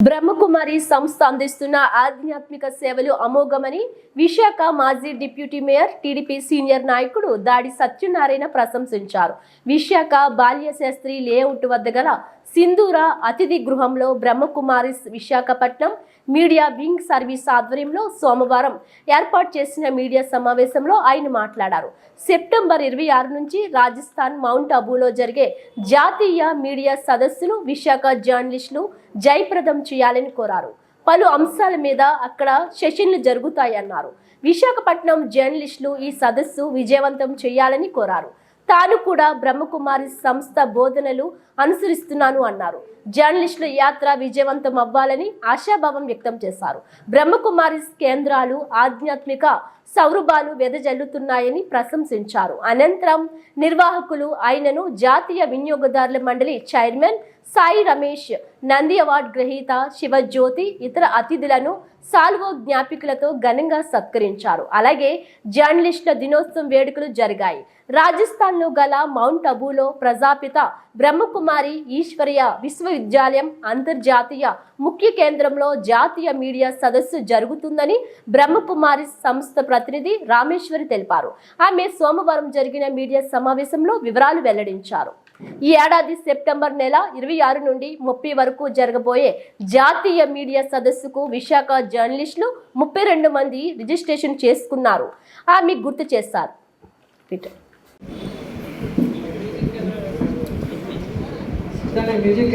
బ్రహ్మకుమారి సంస్థ అందిస్తున్న ఆధ్యాత్మిక సేవలు అమోఘమని విశాఖ మాజీ డిప్యూటీ మేయర్ టీడీపీ సీనియర్ నాయకుడు దాడి సత్యనారాయణ ప్రశంసించారు. విశాఖ బాల్య శాస్త్రి లేఅవుట్ వద్ద గల సింధూర అతిథి గృహంలో Brahmakumaris Visakhapatnam media wing service ఆధ్వర్యంలో సోమవారం ఏర్పాటు చేసిన మీడియా సమావేశంలో ఆయన మాట్లాడారు. సెప్టెంబర్ ఇరవై ఆరు నుంచి రాజస్థాన్ మౌంట్ అబూలో జరిగే జాతీయ మీడియా సదస్సులు విశాఖ జర్నలిస్టులు జయప్రదం చేయాలని కోరారు. పలు అంశాల మీద అక్కడ సెషన్లు జరుగుతాయన్నారు. విశాఖపట్నం జర్నలిస్టులు ఈ సదస్సు విజయవంతం చేయాలని కోరారు. తాను కూడా బ్రహ్మకుమారి సంస్థ బోధనలు అనుసరిస్తున్నాను అన్నారు. జర్నలిస్టుల యాత్ర విజయవంతం అవ్వాలని ఆశాభావం వ్యక్తం చేశారు. బ్రహ్మకుమారి కేంద్రాలు ఆధ్యాత్మిక సౌరభాలు వెదజల్లుతున్నాయని ప్రశంసించారు. అనంతరం నిర్వాహకులు ఆయనను జాతీయ వినియోగదారుల మండలి చైర్మన్ సాయి రమేష్ నంది అవార్డు గ్రహీత శివజ్యోతి ఇతర అతిథులను సాల్వో జ్ఞాపికలతో ఘనంగా సత్కరించారు. అలాగే జర్నలిస్టుల దినోత్సవం వేడుకలు జరిగాయి. రాజస్థాన్లో గల మౌంట్ అబూలో ప్రజాపిత బ్రహ్మకుమారి ఈశ్వర్య విశ్వవిద్యాలయం అంతర్జాతీయ ముఖ్య కేంద్రంలో జాతీయ మీడియా సదస్సు జరుగుతుందని బ్రహ్మకుమారి సంస్థ ప్రతినిధి రామేశ్వరి తెలిపారు. ఆమె సోమవారం జరిగిన మీడియా సమావేశంలో వివరాలు వెల్లడించారు. ఈ ఏడాది సెప్టెంబర్ నెల ఇరవై ఆరు నుండి ముప్పై వరకు జరగబోయే జాతీయ మీడియా సదస్సుకు విశాఖ జర్నలిస్టులు ముప్పై రెండు మంది రిజిస్ట్రేషన్ చేసుకున్నారు. ఆమె గుర్తు చేశారు. దాని మ్యూజిక్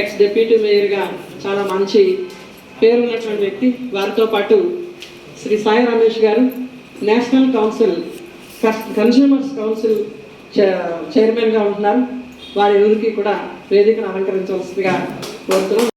ఎక్స్ డెప్యూటీ మేయర్గా చాలా మంచి పేరు ఉన్నటువంటి వ్యక్తి. వారితో పాటు శ్రీ సాయి రమేష్ గారు నేషనల్ కౌన్సిల్ కన్స్యూమర్స్ కౌన్సిల్ చైర్మన్గా ఉంటున్నారు. వారి ఊరికి కూడా వేదికను అలంకరించవలసిందిగా కోరుతున్నాం.